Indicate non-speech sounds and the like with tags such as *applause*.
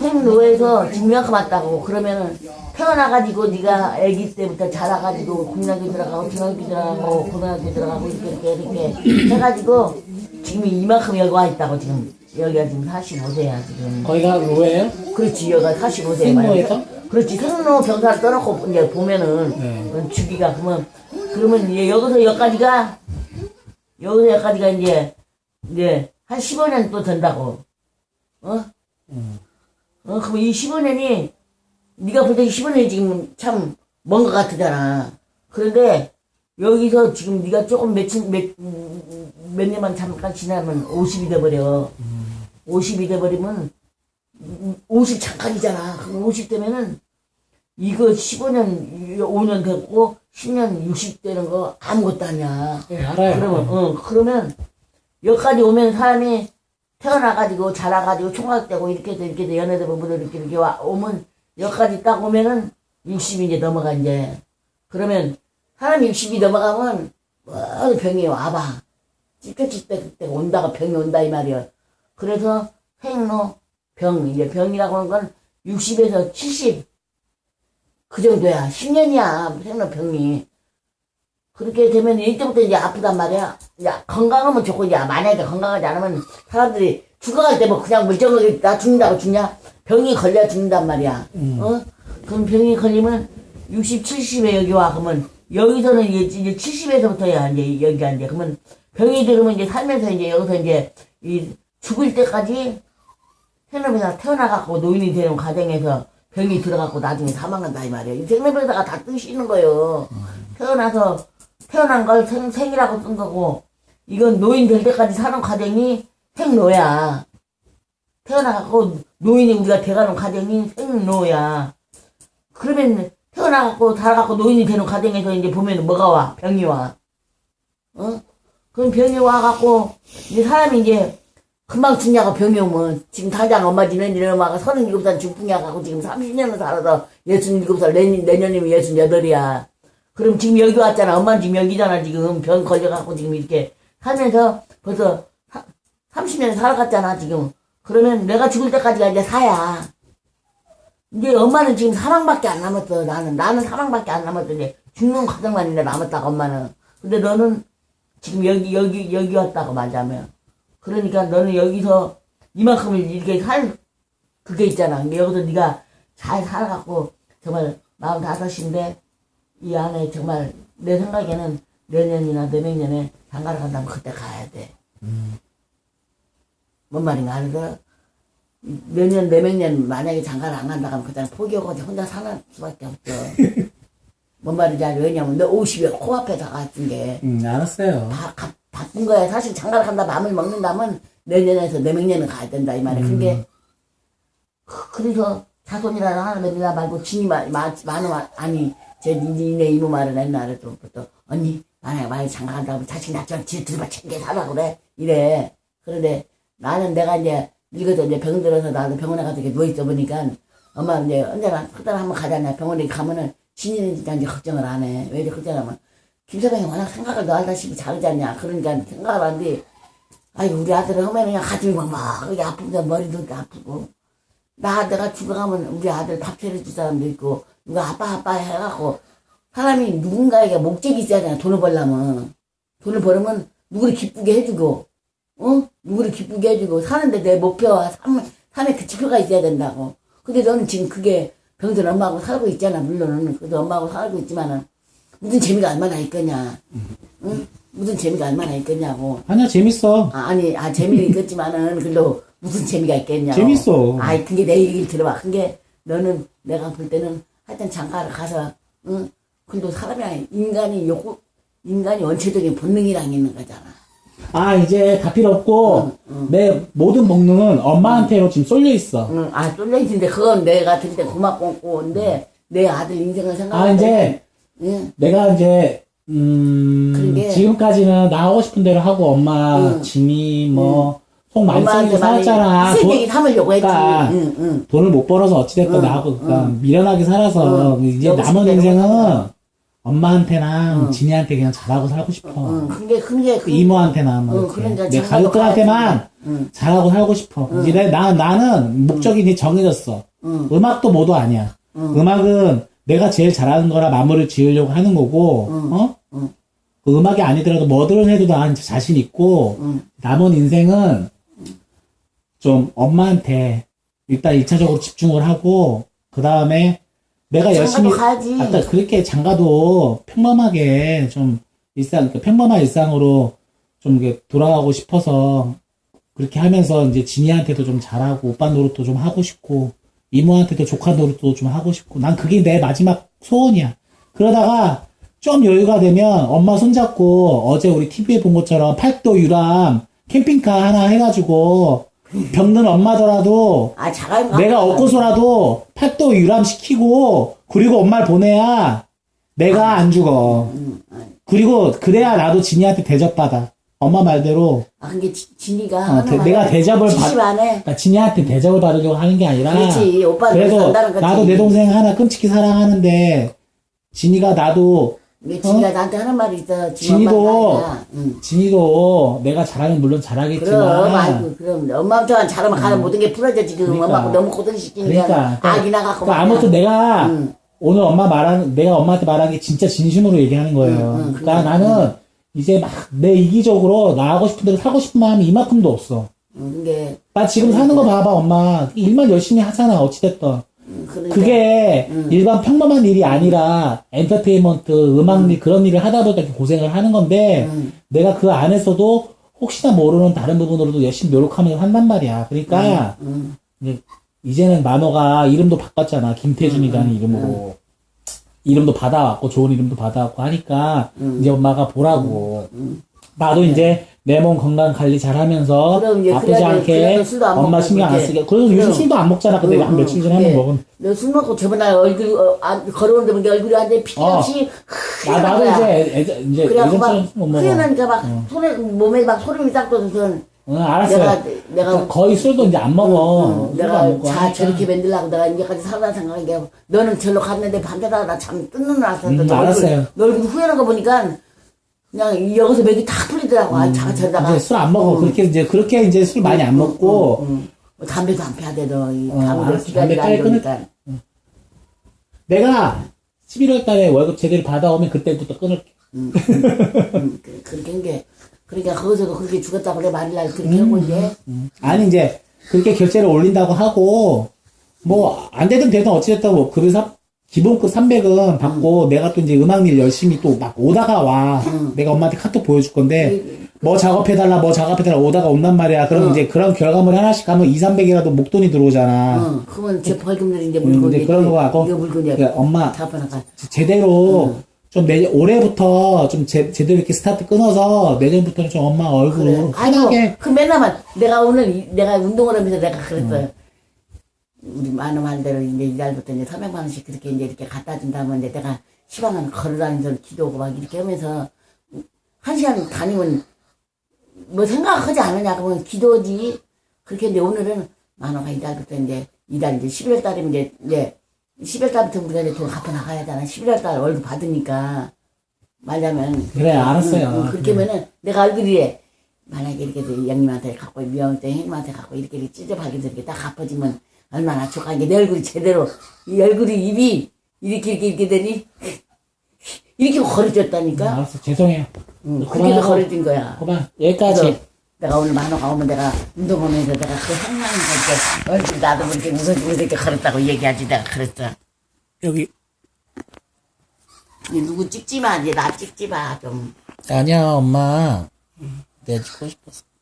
생노에서 증명큼 왔다고 그러면은 태어나가지고 네가 아기 때부터 자라가지고 공학교 들어가고 중학교 들어가고 고등학교 들어가고 이렇게 이렇게 이렇게 해가지고 지금 이만큼 여기 와 있다고 지금 여기가 지금 45세야 지금 거기가 로예요? 그렇지 여기가 45세 생로에서? 그렇지 생로 병사를 떠놓고 이제 보면은 네. 어, 주기가 그러면 그러면 이제 여기서 여기까지가 여기서 여기까지가 이제 이제 한 15년 또 된다고 어? 음. 어 그럼 이 15년이 네가 볼 때 15년이 지금 참 먼 것 같으잖아 그런데 여기서 지금 네가 조금 며칠 몇, 음, 몇 년만 잠깐 지나면 50이 돼버려 50이 돼버리면 50 잠깐이잖아. 그럼 50 되면은 이거 15년, 5년 됐고 10년 60 되는 거 아무것도 아니야. 네, 알아요. 그러면, 어, 그러면 여기까지 오면 사람이 태어나가지고 자라가지고 총각되고 이렇게 돼 이렇게 돼 연애들 부부들 이렇게 이렇게 와, 오면 여기까지 딱 오면은 60이 이제 넘어가 이제. 그러면 사람이 60이 넘어가면 뭐 병이 와봐. 그때 온다가 병이 온다 이 말이야. 그래서 생로 병 이제 병이라고 하는 건 60에서 70 그 정도야 10년이야 생로 병이 그렇게 되면 이때부터 이제 아프단 말이야 야 건강하면 좋고 이제 만약에 건강하지 않으면 사람들이 죽어갈 때 뭐 그냥 물정하게 나 죽는다고 죽냐 병이 걸려 죽는단 말이야 음. 어 그럼 병이 걸리면 60, 70에 여기 와 그러면 여기서는 이제, 이제 70에서부터야 이제 여기가 이제 그러면 병이 들으면 이제 살면서 이제 여기서 이제 이 죽을 때까지 생로병사 태어나갖고 노인이 되는 과정에서 병이 들어갖고 나중에 사망한다 이 말이에요. 이 생로병사가 다 뜨시는 거예요. 태어나서 태어난 걸 생, 생이라고 쓴 거고 이건 노인 될 때까지 사는 과정이 생로야. 태어나갖고 노인이 우리가 돼가는 과정이 생로야. 그러면 태어나갖고 자라갖고 노인이 되는 과정에서 이제 보면 뭐가 와? 병이 와. 어? 그럼 병이 와갖고 이제 사람이 이제 금방 죽냐고 병이 오면 지금 당장 엄마 지는 이런 엄마가 37살 죽풍이야 갖고 지금 30년을 살아서 67살 내년, 내년이면 68이야 그럼 지금 여기 왔잖아. 엄마는 지금 여기잖아 지금. 병 걸려갖고 지금 이렇게 살면서 벌써 30년 살아갔잖아 지금. 그러면 내가 죽을 때까지가 이제 사야. 이제 엄마는 지금 사망밖에 안 남았어 나는. 나는 사망밖에 안 남았어. 이제 죽는 과정만 이제 남았다고 엄마는. 근데 너는 지금 여기 여기 여기 왔다고 말하자면. 그러니까 너는 여기서 이만큼을 이렇게 살 그게 있잖아. 여기서 네가 잘 살아갖고 정말 마흔 다섯인데 이 안에 정말 내 생각에는 내년이나 내명년에 장가를 간다면 그때 가야 돼. 뭔 말인가 알아들어? 내년 내명년 만약에 장가를 안 간다 하면 그때는 포기하고 혼자 사는 수밖에 없어. *laughs* 뭔 말인지 알아? 왜냐면 너 50에 코앞에 다 갔은 게 음, 알았어요. 바, 가, 바쁜 거야. 사실 장가를 간다 마음을 먹는다면 내년에서 내명년은 가야 된다 이 말이야. 근데 그- 그래서 자손이라도 하나 믿으라 말고 진이 말, 마, 말, 아니 제 니네 이모 말은 옛날에 좀부터 언니 만약에 만약에 장가 간다면 자식 낳지만 지 들어봐 챙겨 살아 그래 이래. 그런데 나는 내가 이제 늙어서 이제 병 들어서 나도 병원에 가서 이렇게 누워있어 보니까 엄마 이제 언제나 그날 한번 가잖아. 병원에 가면은 진이는 진짜 이제 걱정을 안 해. 왜 이렇게 걱정하면 김서방이 워낙 생각을 너 알다시피 잘하지 않냐. 그러니까 생각을 하는데, 아이, 우리 아들은 하면 그냥 가슴이 막, 막, 이게 아프고, 머리도 아프고. 나, 내가 죽어가면 우리 아들 밥 차려줄 사람도 있고, 누가 아빠, 아빠 해갖고, 사람이 누군가에게 목적이 있어야 되나, 돈을 벌려면. 돈을 벌으면 누구를 기쁘게 해주고, 어? 누구를 기쁘게 해주고, 사는데 내 목표와 삶, 삶의 그 지표가 있어야 된다고. 근데 너는 지금 그게 병든 엄마하고 살고 있잖아, 물론은. 그래도 엄마하고 살고 있지만은, 무슨 재미가 얼마나 있겠냐. 응? 무슨 재미가 얼마나 있겠냐고. 아니야, 재밌어. 아, 아니, 아, 재미는 있겠지만은, 그래도 무슨 재미가 있겠냐고. 재밌어. 아이, 그게 내 얘기를 들어봐. 그게 너는 내가 볼 때는 하여튼 장가를 가서, 응? 그래도 사람이 아니, 인간이 요구, 인간이 원초적인 본능이랑 있는 거잖아. 아, 이제 다 필요 없고, 응, 내 모든 본능은 엄마한테로 지금 쏠려 있어. 응, 아, 쫄려있는데, 그건 내가 들을 때 고맙고인데, 내 아들 인생을 생각할 아, 때. 이제 응, 내가 이제, 음, 그게- 지금까지는 나 하고 싶은 대로 하고 엄마, 응. 짐이 뭐, 속 많이 엄마한테 쓰고 많이 살았잖아. 돈- 삼으려고 했지. 그러니까 응, 응. 돈을 못 벌어서 어찌됐건 응, 나하고, 그러니까 응. 미련하게 살아서, 응. 이제 남은 인생은 엄마한테나 응. 진이한테 그냥 잘하고 살고 싶어. 응, 그게, 그게, 그, 이모한테나 뭐 응, 이렇게. 그러니까 내 가족들한테만 가야지. 응. 잘하고 살고 싶어. 이제 내- 나 나는 목적이 이제 정해졌어. 응. 음악도 모두 아니야. 음악은 내가 제일 잘하는 거라 마무리를 지으려고 하는 거고, 응. 어? 응. 그 음악이 아니더라도 뭐든 해도 난 자신 있고, 응. 남은 인생은 좀 엄마한테 일단 1차적으로 집중을 하고, 그 다음에 내가 열심히, 가야지. 아까 그렇게 장가도 평범하게 좀 일상, 그러니까 평범한 일상으로 좀 이렇게 돌아가고 싶어서 그렇게 하면서 이제 진이한테도 좀 잘하고 오빠 노릇도 좀 하고 싶고 이모한테도 조카 노릇도 좀 하고 싶고 난 그게 내 마지막 소원이야. 그러다가 좀 여유가 되면 엄마 손잡고 어제 우리 TV에 본 것처럼 팔도 유람 캠핑카 하나 해가지고 병든 엄마더라도 아, 자가용 내가 얻고서라도 팔도 유람시키고 그리고 엄마를 보내야 내가 안 죽어. 응. 아, 그리고 그래야 나도 진이한테 대접받아. 엄마 말대로 아, 근데 지- 진이가. 어, 하는 대- 내가 대접을 70 받- 안 해. 그러니까 진이한테 대접을 받으려고 하는 게 아니라 그렇지. 오빠는 산다는 거지. 나도 내 동생 하나 끔찍히 사랑하는데 진이가 나도 왜 진이가 나한테 하는 말이 있어. 지 진이도-. 응. 진이도 내가 잘하면 물론 잘하겠지만 그럼, 아이고, 그럼. 엄마한테만 잘하면 가는 모든 게 풀어져, 지금. 그러니까. 엄마가 너무 고생시키니까. 그러니까 악이 나갖고. 그러니까 막 아무튼. 내가 응. 오늘 엄마 말하는 내가 엄마한테 말한 게 진짜 진심으로 얘기하는 거예요. 응, 응, 그러니까 그래. 나는 이제 막 내 이기적으로 나 하고 싶은 대로 사고 싶은 마음이 이만큼도 없어. 응, 근데, 나 지금 사는 거 봐봐 엄마 일만 열심히 하잖아 어찌됐든 응, 그러니까. 그게 일반 평범한 일이 아니라 엔터테인먼트 음악 일 그런 일을 하다 보니까 고생을 하는 건데 응. 내가 그 안에서도 혹시나 모르는 다른 부분으로도 열심히 노력하면서 한단 말이야. 그러니까 응. 이제 이제는 만호가 이름도 바꿨잖아. 김태준이라는 이름으로. 이름도 받아왔고 좋은 이름도 받아왔고 하니까 이제 엄마가 보라고 나도 이제 내 몸 건강 관리 잘 하면서 그럼 이제 아프지 그래야 돼. 않게 그래도 술도 안 엄마 먹고 신경 안. 쓰게 그래서 요즘 그럼. 술도 안 먹잖아 근데 응, 한 응, 며칠 전에 한번 그게 먹은 너술 먹고 저번 날 얼굴, 어, 안, 걸어오는데 보니까 얼굴이 완전히 피없이 나, 아, 나도 이제 애- 이제 그래갖고 막 예전처럼 못 먹어 후련하니까 막 손에, 몸에 막 소름이 딱 돋아서 응 알았어요 내가, 내가, 거의 술도 이제 안 먹어 응, 술도 안 내가 먹고 자 하니까. 저렇게 만들려고 내가 이제까지 살다 생각한 게 너는 절로 갔는데 밤새다가 나잠 뜯는 나서 음, 알았어요. 너 얼굴 후련한 거 보니까 그냥 여기서 맥이 탁 풀리더라고 아, 저러다가 음, 이제 술 안 먹어 그렇게 이제 그렇게 이제 술 많이 안 먹고 응. 뭐 담배도 안 돼, 너. 이 어, 담배 알았어. 기간이 담배 안 빨리 좋으니까. 내가 11월 달에 월급 제대로 받아오면 그때부터 끊을게 응, 그- 그렇게 한 게. 그러니까 거기서도 그렇게 죽었다고 그래, 말이날 그렇게 하고 이제. 아니 이제 그렇게 결제를 올린다고 하고 뭐 안 되든 되든 어찌됐든 뭐 그래서 기본급 300은 받고 내가 또 이제 음악 일 열심히 또 막 오다가 와. 내가 엄마한테 카톡 보여줄 건데 뭐 작업해달라 뭐 작업해달라 오다가 온단 말이야. 그럼 이제 그런 결과물 하나씩 하면 2, 300이라도 목돈이 들어오잖아. 응, 그러면 제 벌금들이 이제 음, 물건 이제 그런 거 같고 이거 물건 이제 그러니까 엄마. 제대로 좀 내년 올해부터 좀 제, 제대로 이렇게 스타트 끊어서 내년부터는 좀 엄마 얼굴 그래. 편하게 그 맨날만, 내가 오늘, 이- 내가 운동을 하면서 내가 그랬어요. 우리 많은 말대로 이제 이달부터 이제 300만 원씩 그렇게 이제 이렇게 갖다 준다면 이제 내가 시방을 걸어다니면서 기도하고 막 이렇게 하면서 한 시간 다니면 뭐 생각하지 않느냐 그러면 기도지. 그렇게 이제 오늘은 만원가 이달부터 이제 이달 이제 11월 달이면 이제 이제 11월 달부터 우리가 이제 돈 갚아 나가야 되잖아. 11월 달 월급 받으니까 말하자면 그래 알았어요 응, 응, 그렇게 하면은 내가 얼굴이 만약에 이렇게 또 형님한테 갖고 미영때 형님한테 갖고 이렇게 이렇게 찌접하게 이렇게 딱 갚아지면 얼마나 좋아 이게 내 얼굴이 제대로 이 얼굴이 입이 이렇게 이렇게 이렇게 되니? 이렇게 거려졌다니까? 알았어. 죄송해요. 응, 그렇게 그만하고. 거려진 거야. 그만. 여기까지. 그래서 내가 오늘 만화가 오면 내가 운동하면서 내가 그 생각이 이렇게 얼굴 나도 그렇게 웃어주고 이렇게 걸었다고 얘기하지 내가 그랬어. 여기. 이 누구 찍지 마. 이제 나 찍지 마좀. 아니야 엄마. 내가 찍고 싶었어